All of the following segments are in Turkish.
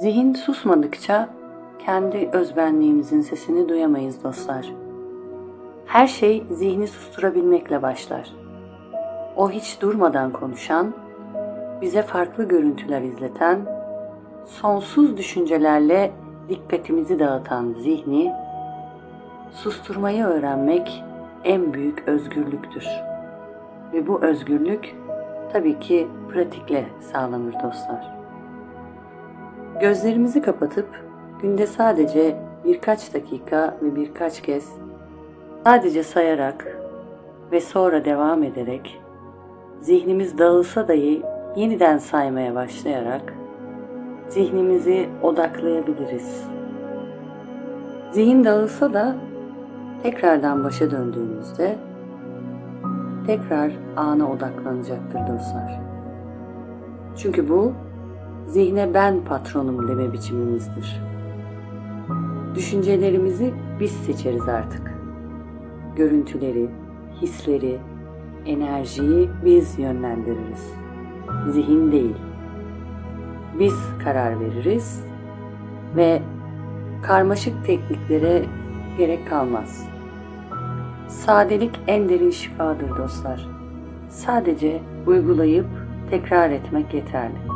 Zihin susmadıkça kendi özbenliğimizin sesini duyamayız dostlar. Her şey zihni susturabilmekle başlar. O hiç durmadan konuşan, bize farklı görüntüler izleten, sonsuz düşüncelerle dikkatimizi dağıtan zihni susturmayı öğrenmek en büyük özgürlüktür. Ve bu özgürlük tabii ki pratikle sağlanır dostlar. Gözlerimizi kapatıp günde sadece birkaç dakika ve birkaç kez sadece sayarak ve sonra devam ederek zihnimiz dağılsa dahi yeniden saymaya başlayarak zihnimizi odaklayabiliriz. Zihin dağılsa da tekrardan başa döndüğümüzde tekrar ana odaklanacaktır dostlar. Çünkü bu zihne ben patronum deme biçimimizdir. Düşüncelerimizi biz seçeriz artık. Görüntüleri, hisleri, enerjiyi biz yönlendiririz. Zihin değil. Biz karar veririz ve karmaşık tekniklere gerek kalmaz. Sadelik en derin şifadır dostlar. Sadece uygulayıp tekrar etmek yeterli.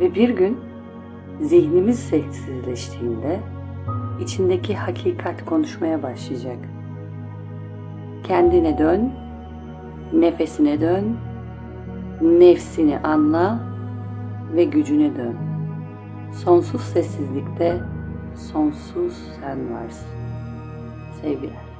Ve bir gün zihnimiz sessizleştiğinde içindeki hakikat konuşmaya başlayacak. Kendine dön, nefesine dön, nefsini anla ve gücüne dön. Sonsuz sessizlikte sonsuz sen varsın. Sevgiler.